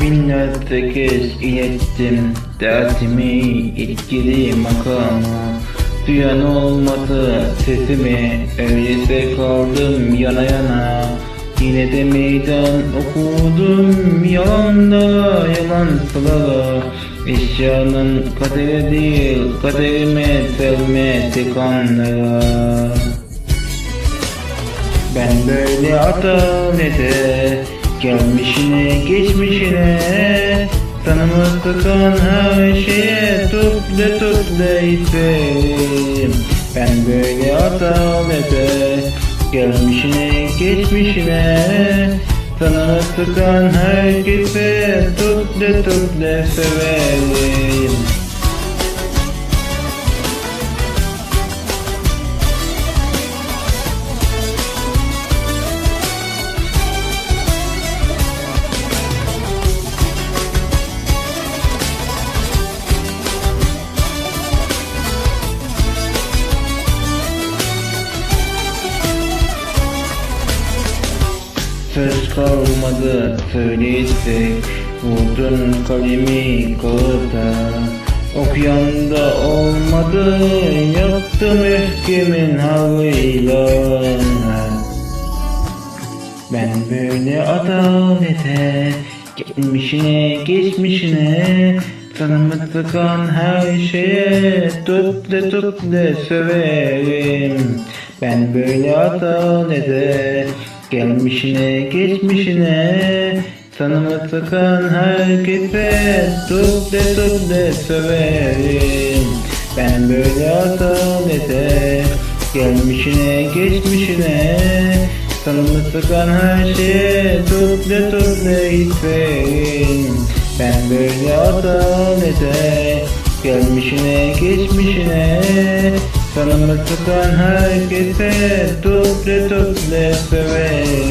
Binlerce kez ilettim Dertimi etkili makama. Duyan olmadı sesimi Öyleyse kaldım yana yana. Yine de meydan okudum Yalanda yalan sıralı Eşyanın kaderi değil Kaderime sevme tek anlara ben böyle adalete Gelmişine geçmişine. Tanımı tıkan her şeye. Tutle tutle isterim. Ben böyle adalete Gelmişine geçmişine. Tanımı tıkan herkese Tutle tutle severim Söz kalmadı söyleyecek Vurdun kalemi kağıda. Okuyan da olmadı Yaktım öfkemin havıyla Ben böyle adalete Gelmişine geçmişine Tanımı tıkan her şeye Tutle tutle söverim Ben böyle adalete Gelmişine geçmişine Tanımı tıkan herkese Tutle tutle söverim Ben böyle adalete Gelmişine geçmişine Tanımı tıkan her şeye Tutle tutle isterim Ben böyle adalete Gelmişine geçmişine Tanımı tıkan herkese Tutle tutle severim